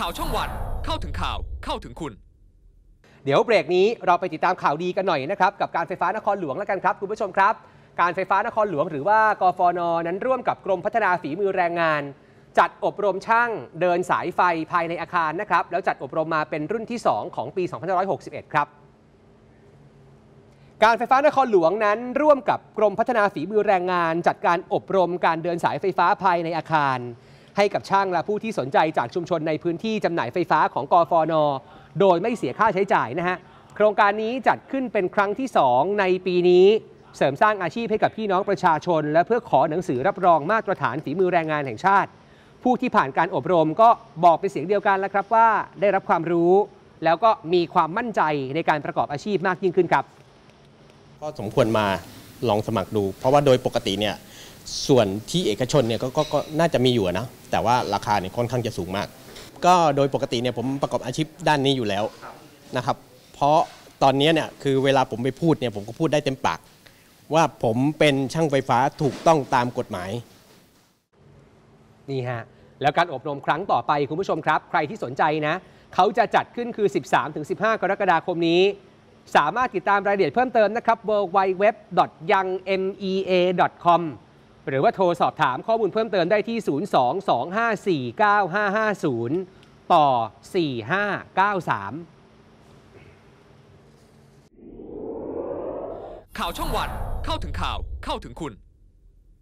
ข่าวช่องวัน เข้าถึงข่าวเข้าถึงคุณ เดี๋ยวเบรกนี้เราไปติดตามข่าวดีกันหน่อยนะครับกับการไฟฟ้านครหลวงแล้วกันครับคุณผู้ชมครับ การไฟฟ้านครหลวงหรือว่ากฟน นั้นร่วมกับกรมพัฒนาฝีมือแรงงาน จัดอบรมช่างเดินสายไฟภายในอาคารนะครับแล้วจัดอบรมมาเป็นรุ่นที่ 2 ของปี2561 ครับการไฟฟ้านครหลวงนั้นร่วมกับกรมพัฒนาฝีมือแรงงาน จัดการอบรมการเดินสายไฟฟ้าภายในอาคาร ให้กับช่างและผู้ที่สนใจจากชุมชนในพื้นที่จำหน่ายไฟฟ้าของกฟน โดยไม่เสียค่าใช้จ่ายนะฮะโครงการนี้จัดขึ้นเป็นครั้งที่ 2 ในปีนี้ เสริมสร้างอาชีพให้กับพี่น้องประชาชน และเพื่อขอหนังสือรับรองมาตรฐานฝีมือแรงงานแห่งชาติ ผู้ที่ผ่านการอบรมก็บอกเป็นเสียงเดียวกันแล้วครับว่าได้รับความรู้ แล้วก็มีความมั่นใจในการประกอบอาชีพมากยิ่งขึ้นครับก็สมควรมาลองสมัครดู เพราะว่าโดยปกติเนี่ย ส่วนที่เอกชนเนี่ยกก็ก็น่าจะมีอยู่นะแต่ว่าราคาเนี่ยค่อนข้างจะสูงมาก ก็โดยปกติเนี่ยผมประกอบอาชีพด้านนี้อยู่แล้วนะครับ เพราะตอนนี้เนี่ยคือเวลาผมไปพูดเนี่ยผมก็พูดได้เต็มปาก ว่าผมเป็นช่างไฟฟ้าถูกต้องตามกฎหมาย นี่ฮะ แล้วการอบรมครั้งต่อไปคุณผู้ชมครับ ใครที่สนใจนะ เขาจะจัดขึ้นคือ 13-15 กรกฎาคมนี้ สามารถติดตามรายละเอียดเพิ่มเติมนะครับ w w w y o u n g m e a c o m หรือว่าโทรสอบถามข้อมูลเพิ่มเติมได้ที่ 022549550 ต่อ 4593ข่าวช่องวันเข้าถึงข่าวเข้าถึงคุณ